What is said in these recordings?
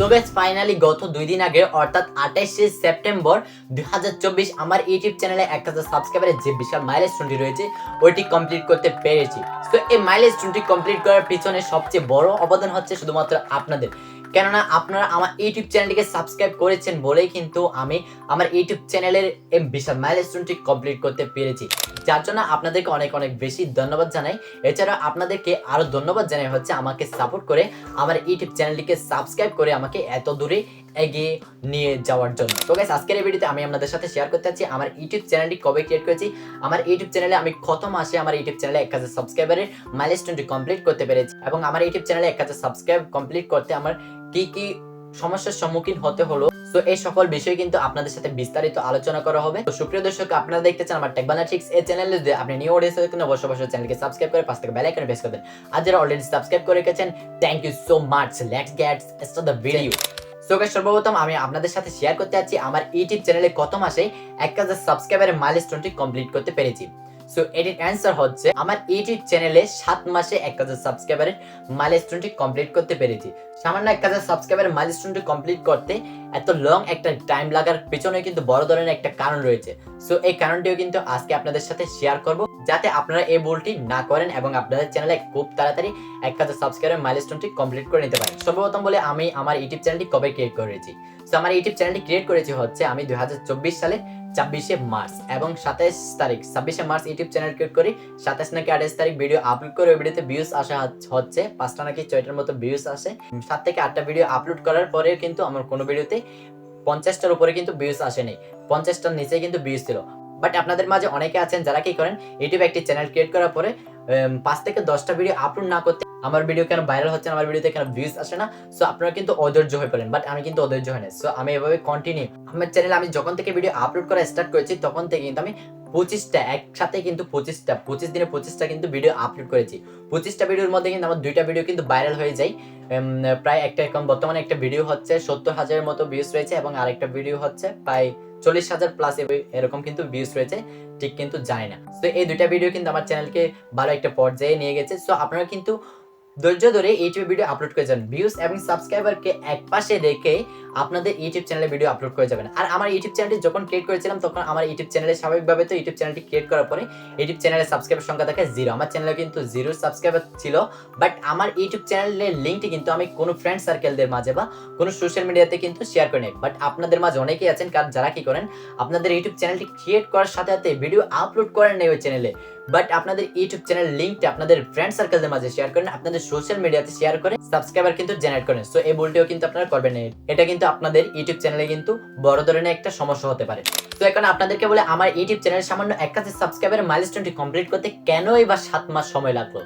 তো বেশ ফাইনালি গত দুই দিন আগে, অর্থাৎ আঠাশে সেপ্টেম্বর দুই হাজার চব্বিশ, আমার ইউটিউব চ্যানেলে এক হাজার সাবস্ক্রাইবারের যে বিশাল মাইলেস্টোনটি রয়েছে, ওইটি কমপ্লিট করতে পেরেছি। তো এই মাইলেস্টোনটি কমপ্লিট করার পিছনে সবচেয়ে বড় অবদান হচ্ছে শুধুমাত্র আপনাদের। কেননা আপনারা আমার ইউটিউব চ্যানেলটিকে সাবস্ক্রাইব করেছেন বলেই কিন্তু আমি আমার ইউটিউব চ্যানেলের বিশাল মাইলস্টোনটি কমপ্লিট করতে পেরেছি। যার জন্য আপনাদেরকে অনেক অনেক বেশি ধন্যবাদ জানাই। এছাড়া আপনাদেরকে আরও ধন্যবাদ জানাই হচ্ছে আমাকে সাপোর্ট করে আমার ইউটিউব চ্যানেলটিকে সাবস্ক্রাইব করে আমাকে এত দূরে এগিয়ে নিয়ে যাওয়ার জন্য। তো গাইস আজকের এই ভিডিওতে আমি আপনাদের সাথে শেয়ার করতে চাচ্ছি আমার ইউটিউব চ্যানেলটি কবে ক্রিয়েট করেছি। আমার ইউটিউব চ্যানেলে আমি কত মাসে আমার ইউটিউব চ্যানেলে এক হাজার সাবস্ক্রাইবারের মাইলস্টোনটি কমপ্লিট করতে পেরেছি। এবং আমার ইউটিউব চ্যানেলে এক হাজার সাবস্ক্রাইব কমপ্লিট করতে আমার কি কি সমস্যার সম্মুখীন হতে হলো, তো এই সকল বিষয় কিন্তু আপনাদের সাথে বিস্তারিত আলোচনা করা হবে। তো সুপ্রিয় দর্শক, আপনারা দেখতে চান আমার টেকবানাটিক্স এই চ্যানেলে যদি আপনি নিউ অডিয়েন্স হয়ে কিন্তু অবশ্যই অবশ্যই চ্যানেলকে সাবস্ক্রাইব করে পাশ থেকে বেল আইকনে প্রেস করবেন আর যারা অলরেডি সাবস্ক্রাইব করে রেখেছেন thank you so much let's get start the video so guys সর্বপ্রথম আমি আপনাদের সাথে শেয়ার করতে যাচ্ছি আমার ইউটিউব চ্যানেলে কত মাসে এক হাজার সাবস্ক্রাইবারের মাইলস্টোনটি কমপ্লিট করতে পেরেছি। সো এটির অ্যান্সার হচ্ছে, আমার ইউটিউব চ্যানেলে সাত মাসে এক হাজার সাবস্ক্রাইবারের মাইলস্টোনটি কমপ্লিট করতে পেরেছি। সামান্য এক হাজার সাবস্ক্রাইবারের মাইলস্টোনটি কমপ্লিট করতে এত লং একটা টাইম লাগার পিছনে কিন্তু বড় ধরনের একটা কারণ রয়েছে। সো এই কারণটিও কিন্তু আজকে আপনাদের সাথে শেয়ার করব। যাতে আপনারা এই ভুলটি না করেন এবং আপনাদের চ্যানেলে খুব তাড়াতাড়ি এক হাজার সাবস্ক্রাইবার মাইলস্টোনটি কমপ্লিট করে নিতে পারেন। সর্বপ্রথম বলে আমি আমার ইউটিউব চ্যানেলটি কবে ক্রিয়েট করেছি? সো আমার ইউটিউব চ্যানেলটি ক্রিয়েট করেছি হচ্ছে আমি দুই হাজার চব্বিশ সালে ছাব্বিশে মার্চ এবং সাতাইশ তারিখ। ছাব্বিশে মার্চ ইউটিউব চ্যানেল ক্রিয়েট করি সাতাশ নাকি আঠাশ তারিখ ভিডিও আপলোড করে। ওই ভিডিওতে ভিউজ আসা হচ্ছে- পাঁচটা নাকি ছয়টার মতো ভিউজ আসে। সাত থেকে আটটা ভিডিও আপলোড করার পরেও কিন্তু আমার কোনো ভিডিওতে পঞ্চাশটার উপরে কিন্তু ভিউজ আসেনি। পঞ্চাশটার নিচে কিন্তু ভিউজ ছিল। বাট আপনাদের মাঝে অনেকে আছেন যারা কি করেন ইউটিউবে একটি চ্যানেল ক্রিয়েট করার পরে পাঁচ থেকে দশটা ভিডিও আপলোড না করতে আমার ভিডিও কেন ভাইরাল হচ্ছে আমার ভিডিওতে কেন ভিউজ আসে না? সো আপনারা কিন্তু অধৈর্য হয়ে পড়েন। বাট আমি কিন্তু অধৈর্য হয় না সো আমি এভাবে কন্টিনিউ আমার চ্যানেলে আমি যখন থেকে ভিডিও আপলোড করা স্টার্ট করেছি, তখন থেকে কিন্তু আমি পঁচিশটা, একসাথে কিন্তু পঁচিশটা, পঁচিশ দিনে পঁচিশটা কিন্তু ভিডিও আপলোড করেছি। পঁচিশটা ভিডিওর মধ্যে কিন্তু আমার দুইটা ভিডিও কিন্তু ভাইরাল হয়ে যায়। প্রায় একটা, এখন বর্তমানে একটা ভিডিও হচ্ছে, সত্তর হাজারের মতো ভিউজ রয়েছে এবং আরেকটা ভিডিও হচ্ছে, প্রায় চল্লিশ হাজার প্লাস এরকম কিন্তু ভিউজ রয়েছে, ঠিক কিন্তু যায় না। তো এই দুইটা ভিডিও কিন্তু আমার চ্যানেলকে ভালো একটা পর্যায়ে নিয়ে গেছে। সো আপনারা কিন্তু ধৈর্য ধরে ইউটিউবে ভিডিও আপলোড করে যাবেন। ভিউজ এবং সাবস্ক্রাইবারকে এক পাশে রেখে আপনাদের ইউটিউব চ্যানেলে ভিডিও আপলোড করে যাবেন। আর আমার ইউটিউব চ্যানেলটি যখন ক্রিয়েট করেছিলাম, তখন আমার ইউটিউব চ্যানেলে স্বাভাবিকভাবে তো ইউটিউব চ্যানেলটি ক্রিয়েট করার পরে ইউটিউব চ্যানেলের সাবস্ক্রাইবার সংখ্যা থাকে জিরো আমার চ্যানেলে কিন্তু জিরো সাবস্ক্রাইবার ছিল বাট আমার ইউটিউব চ্যানেলের লিঙ্কটি কিন্তু আমি কোনো ফ্রেন্ড সার্কেলদের মাঝে বা কোনো সোশ্যাল মিডিয়াতে কিন্তু শেয়ার করি বাট আপনাদের মাঝে অনেকেই আছেন, কারণ যারা কি করেন, আপনাদের ইউটিউব চ্যানেলটি ক্রিয়েট করার সাথে সাথে ভিডিও আপলোড করেন নেই ওই চ্যানেলে বাট আপনাদের ইউটিউব চ্যানেল লিঙ্কটা আপনাদের ফ্রেন্ড সার্কেলদের মাঝে শেয়ার করেন, আপনাদের সোশ্যাল মিডিয়াতে শেয়ার করে সাবস্ক্রাইবার কিন্তু জেনারেট করেন সো এই ভুলটিও কিন্তু আপনারা করবেন না। এটা কিন্তু আপনাদের ইউটিউব চ্যানেলে কিন্তু বড় ধরনের একটা সমস্যা হতে পারে। তো এখন আপনাদেরকে বলে আমার ইউটিউব চ্যানেল সামান্য এক হাজার সাবস্ক্রাইবার মাইলস্টোনটি কমপ্লিট করতে কেনই বা সাত মাস সময় লাগল?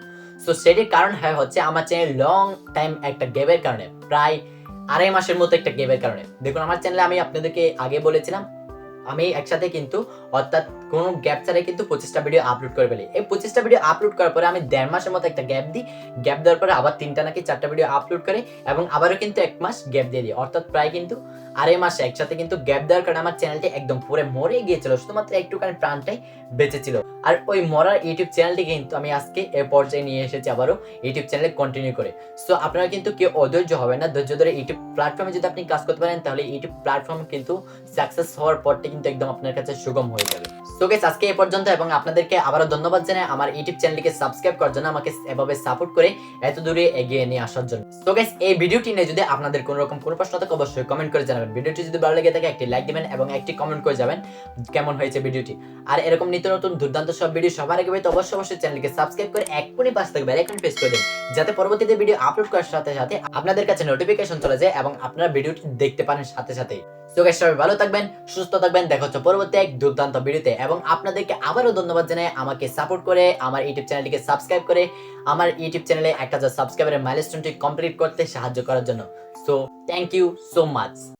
সো সেটির কারণ হয় হচ্ছে আমার চ্যানেল লং টাইম একটা গ্যাপের কারণে, প্রায় আড়াই মাসের মতো একটা গ্যাপের কারণে। দেখুন, আমার চ্যানেলে আমি আপনাদেরকে আগে বলেছিলাম আমি একসাথে কিন্তু, অর্থাৎ কোনো গ্যাপ ছাড়াই কিন্তু পঁচিশটা ভিডিও আপলোড করে ফেলি। এই পঁচিশটা ভিডিও আপলোড করার পরে আমি দেড় মাসের মতো একটা গ্যাপ দিই। গ্যাপ দেওয়ার পরে আবার তিনটা নাকি চারটা ভিডিও আপলোড করে এবং আবারও কিন্তু এক মাস গ্যাপ দিয়ে দিই। অর্থাৎ প্রায় কিন্তু আড়াই মাসে একসাথে কিন্তু গ্যাপ দেওয়ার কারণে আমার চ্যানেলটি একদম পুরো মরে গিয়েছিল। শুধুমাত্র একটুখানি প্রাণটাই বেঁচে ছিল আর ওই মরার ইউটিউব চ্যানেলটি কিন্তু আমি আজকে এ পর্যায়ে নিয়ে এসেছি আবারও ইউটিউব চ্যানেলে কন্টিনিউ করে। সো আপনারা কিন্তু কেউ অধৈর্য হবে না, ধৈর্য ধরে ইউটিউব প্ল্যাটফর্মে যদি আপনি কাজ করতে পারেন, তাহলে ইউটিউব প্ল্যাটফর্ম কিন্তু সাকসেস হওয়ার পরটি কিন্তু একদম আপনার কাছে সুগম হয়ে যাবে। সো গেস আজকে এ পর্যন্ত এবং আপনাদেরকে আবারও ধন্যবাদ জানাই আমার ইউটিউব চ্যানেলটিকে সাবস্ক্রাইব করার জন্য আমাকে এভাবে সাপোর্ট করে এত দূরে এগিয়ে নিয়ে আসার জন্য। সো গেস এই ভিডিওটি নিয়ে যদি আপনাদের কোনো রকম কোনো প্রশ্ন থাকে, অবশ্যই কমেন্ট করে জানাবেন। ভিডিওটি যদি ভালো লেগে থাকে, একটি লাইক দিবেন এবং একটি কমেন্ট করে যাবেন কেমন হয়েছে ভিডিওটি। আর এরকম নিত্য নতুন দুর্দান্ত সব ভিডিও সবার আগে পেতে অবশ্যই অবশ্যই চ্যানেলকে সাবস্ক্রাইব করে এক কোণে পাশ থেকে বেল আইকন প্রেস করে দিন, যাতে পরবর্তীতে ভিডিও আপলোড করার সাথে সাথে আপনাদের কাছে নোটিফিকেশন চলে যায় এবং আপনারা ভিডিওটি দেখতে পারেন সাথে সাথেই। গাইস সবাই ভালো থাকবেন, সুস্থ থাকবেন। দেখা হচ্ছে পরবর্তী এক দুর্দান্ত ভিডিওতে। এবং আপনাদেরকে আবারও ধন্যবাদ জানাই আমাকে সাপোর্ট করে, আমার ইউটিউব চ্যানেলটিকে সাবস্ক্রাইব করে, আমার ইউটিউব চ্যানেলে একটা হাজার সাবস্ক্রাইবারের মাইলস্টোনটি কমপ্লিট করতে সাহায্য করার জন্য। So thank you so much